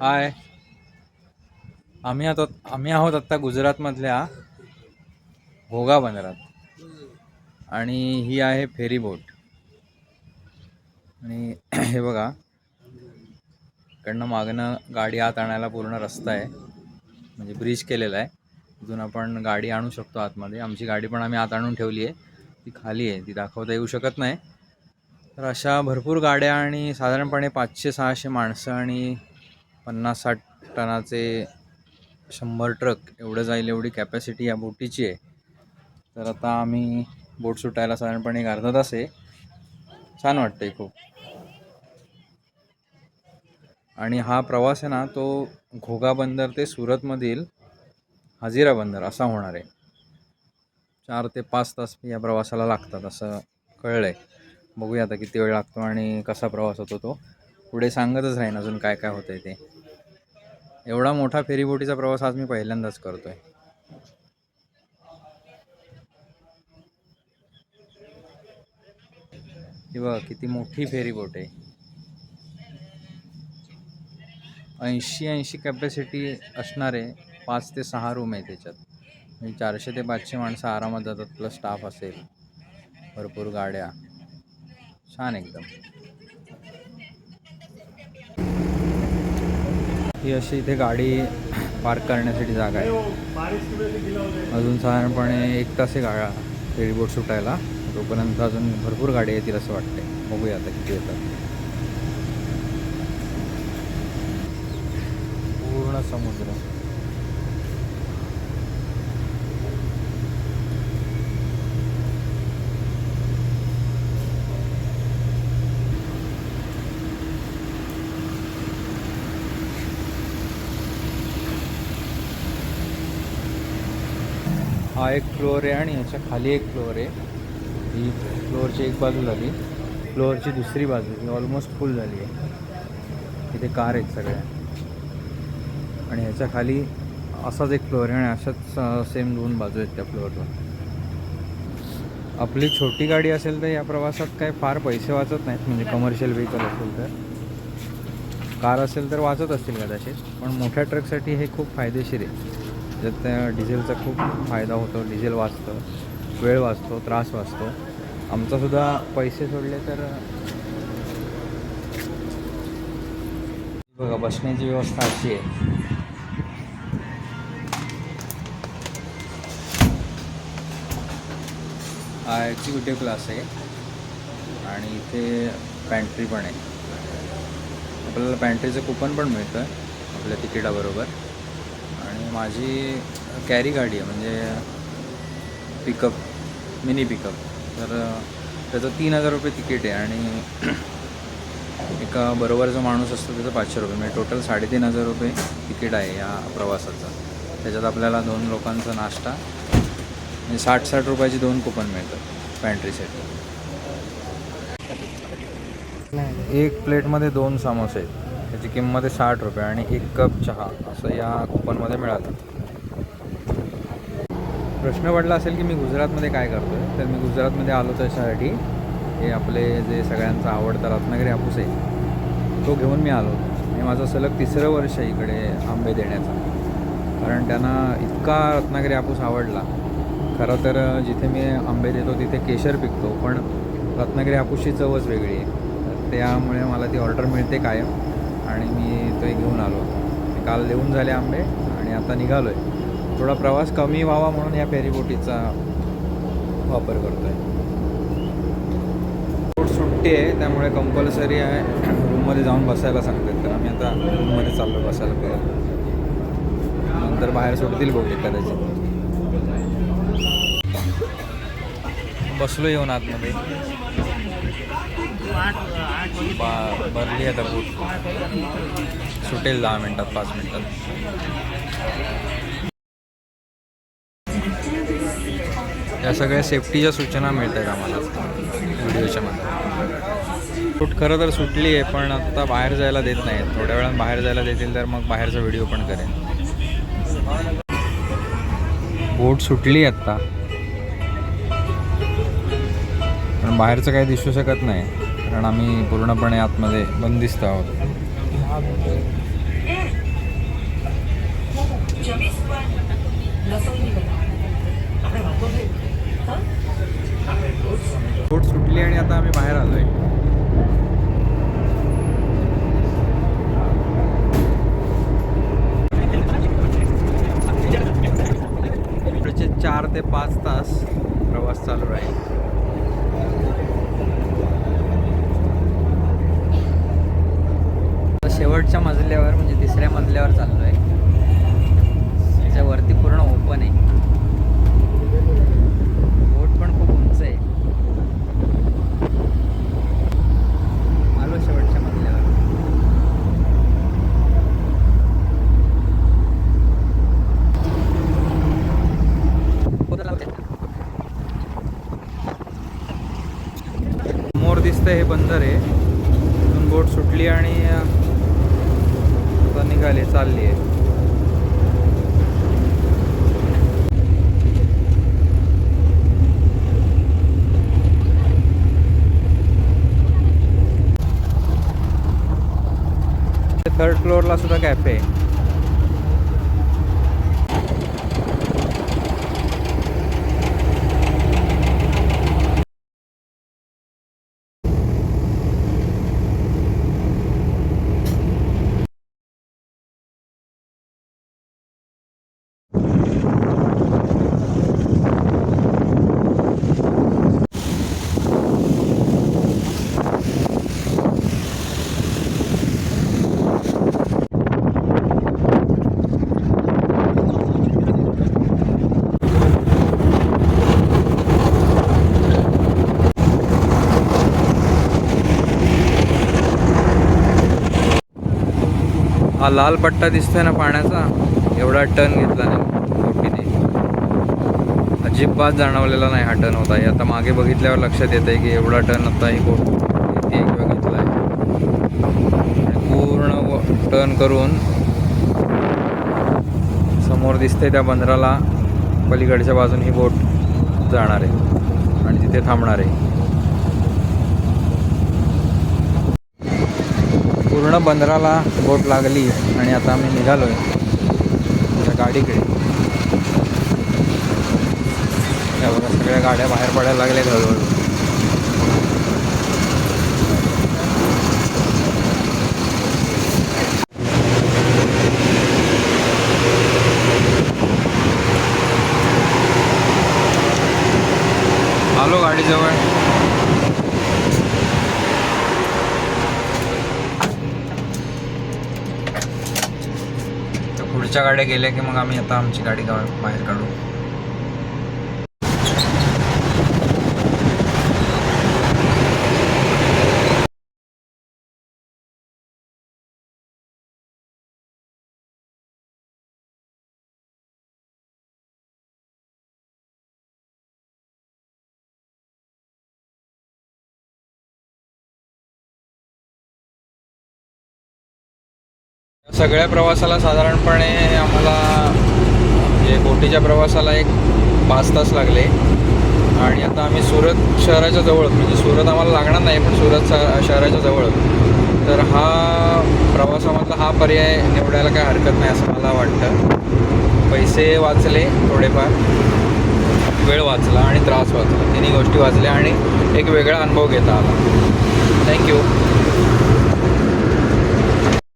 हाय. आम्ही आता आम्ही आहोत आत्ता गुजरातमधल्या घोगा बंदरात. आणि ही आहे फेरीबोट आणि हे बघा इकडनं मागणं गाडी आत आणायला पूर्ण रस्ता आहे. म्हणजे ब्रिज केलेला आहे. तिथून आपण गाडी आणू शकतो आतमध्ये. आमची गाडी पण आम्ही आत आणून ठेवली आहे. ती खाली आहे. ती दाखवता येऊ शकत नाही. तर अशा भरपूर गाड्या आणि साधारणपणे पाचशे सहाशे माणसं आणि पन्नास साठ टनाचे शंभर ट्रक एवढं जाईल एवढी कॅपॅसिटी या बोटीची आहे. तर आता आम्ही बोट सुटायला साधारणपणे एक अर्धा तास आहे. छान वाटतं आहे खूप. आणि हा प्रवास आहे ना तो घोगा बंदर ते सुरतमधील हजिरा बंदर असा होणार आहे. चार ते पाच तास या प्रवासाला लागतात असं कळलं आहे बघूया आता किती वेळ लागतो आणि कसा प्रवास होतो तो. पुढे सांगतच राहीन अजून काय काय होतं आहे ते. एवढा मोठा फेरीबोटीचा प्रवास आज मी पहिल्यांदाच करतो आहे बघा किती मोठी फेरीबोट आहे. ऐंशी ऐंशी कॅपॅसिटी असणारे पाच ते सहा रूम आहे त्याच्यात म्हणजे चारशे ते पाचशे माणसं आरामात जातात प्लस स्टाफ असेल. भरपूर गाड्या. छान एकदम. ही अशी इथे गाडी पार्क करण्यासाठी जागा आहे. अजून साधारणपणे एक तास आहे गाडा फेरीबोट सुटायला. तोपर्यंत अजून भरपूर गाडी येतील असं वाटते बघूया आता किती येतात. पूर्ण समुद्र. हा एक फ्लोअर आहे आणि याच्या खाली एक फ्लोअर आहे. ही फ्लोअरची एक बाजू झाली. फ्लोअरची दुसरी बाजू ही ऑलमोस्ट फुल झाली आहे. इथे कार आहेत सगळ्या आणि ह्याच्या खाली असाच एक फ्लोअर आहे आणि अशाच सेम दोन बाजू आहेत त्या फ्लोअरला आपली छोटी गाडी असेल तर या प्रवासात काय फार पैसे वाचत नाहीत म्हणजे कमर्शियल व्हेकल असेल तर. कार असेल तर वाचत असतील कदाचित पण मोठ्या ट्रकसाठी हे खूप फायदेशीर आहे. ज्यात त्या डिझेलचा खूप फायदा होतो डिझेल वाचतं वेळ वाचतो त्रास वाचतो. आमचासुद्धा पैसे सोडले तर बघा बसण्याची व्यवस्था अशी आहे. हा एक्झिक्युटिव्ह क्लास आहे. आणि इथे पॅन्ट्री पण आहे. आपल्याला पॅन्ट्रीचं कुपन पण मिळतं आपल्या तिकिटाबरोबर. आणि माझी कॅरी गाडी आहे म्हणजे पिकअप मिनी पिकअप तर त्याचं तीन हजार रुपये तिकीट आहे आणि एका बरोबर जो माणूस असतो त्याचं पाचशे रुपये. म्हणजे टोटल साडेतीन हजार रुपये तिकीट आहे या प्रवासाचं. त्याच्यात आपल्याला दोन लोकांचा नाश्ता म्हणजे साठ साठ रुपयाची दोन कुपन मिळतात पॅन्ट्रीसाठी एक प्लेटमध्ये दोन समोसे आहेत. त्याची किंमत आहे साठ रुपये आणि एक कप चहा. असं या कुपनमध्ये मिळालं. प्रश्न पडला असेल की मी गुजरातमध्ये काय करतो आहे तर मी गुजरातमध्ये आलो त्याच्यासाठी. हे आपले जे सगळ्यांचा आवडता रत्नागिरी हापूस आहे तो घेऊन मी आलो. आणि माझं सलग तिसरं वर्ष इकडे आंबे देण्याचा. कारण त्यांना इतका रत्नागिरी हापूस आवडला. खरं तर जिथे मी आंबे देतो तिथे केशर पिकतो पण रत्नागिरी हापूसची चवच वेगळी आहे. त्यामुळे मला ती ऑर्डर मिळते कायम आणि मी ते घेऊन आलो. मी काल देऊन झाले आंबे आणि आता निघालो आहे थोडा प्रवास कमी व्हावा म्हणून या फेरीबोटीचा वापर करतो आहे बोट सुट्टी आहे त्यामुळे कंपल्सरी आहे. रूममध्ये जाऊन बसायला सांगतात. तर आम्ही आता रूममध्ये चाललो बसायला. नंतर बाहेर सुटतील बोटी कदाचित. बसलो येऊन आतमध्ये. बा भरली आता बूट सुटेल दहा मिनटात पाच मिनटात. या सगळ्या सेफ्टीच्या सूचना मिळत आहेत आम्हाला व्हिडिओच्या मध्ये बोट खरं तर सुटली आहे पण आता बाहेर जायला देत नाही थोड्या वेळात बाहेर जायला देतील तर मग बाहेरचा व्हिडिओ पण करेन. बोट सुटली आत्ता बाहेरचं काही दिसू शकत नाही कारण आम्ही पूर्णपणे आतमध्ये बंदिस्त आहोत. बोट सुटली आणि आता आम्ही बाहेर आलोय. पुढचे चार ते पाच तास प्रवास चालू राहील आता शेवटच्या मजल्यावर म्हणजे तिसऱ्या मजल्यावर चाललोय त्याच्या वरती पूर्ण ओपन आहे बोट पण खूप उंच आहे आलो शेवटच्या मजल्यावर समोर दिसतंय हे बंदर आहे इथून बोट सुटली आणि अं, आता निघाली चालली आहे. थर्ड फ्लोअरला सुद्धा कॅफे आहे. हा लाल पट्टा दिसतोय ना पाण्याचा एवढा टन घेतला नाही. अजिबात जाणवलेला नाही हा टन होता. आहे आता मागे बघितल्यावर लक्षात येत आहे की एवढा टन होता ही बोट किती किंवा घेतला आहे पूर्ण टर्न करून समोर दिसते त्या बंदराला. पलीकडच्या बाजून ही बोट जाणार आहे. आणि तिथे थांबणार आहे. पूर्ण बंदराला बोट लागली आणि आता आम्ही निघालो आहे त्या गाडीकडे. बघा सगळ्या गाड्या बाहेर पडायला लागल्या हळूहळू. आलो गाडीजवळ. पुढच्या गाड्या गेल्या की मग आम्ही आता आमची गाडी बाहेर काढू. सगळ्या प्रवासाला साधारणपणे आम्हाला म्हणजे बोटीच्या प्रवासाला एक पाच तास लागले. आणि आता आम्ही सुरत शहराच्या जवळ म्हणजे सुरत आम्हाला लागणार नाही पण सुरत शहराच्या जवळ. तर हा प्रवासामधला हा पर्याय निवडायला काय हरकत नाही असं मला वाटतं. पैसे वाचले थोडेफार. वेळ वाचला आणि त्रास वाचला. तिन्ही गोष्टी वाचल्या आणि एक वेगळा अनुभव घेता आला. थँक्यू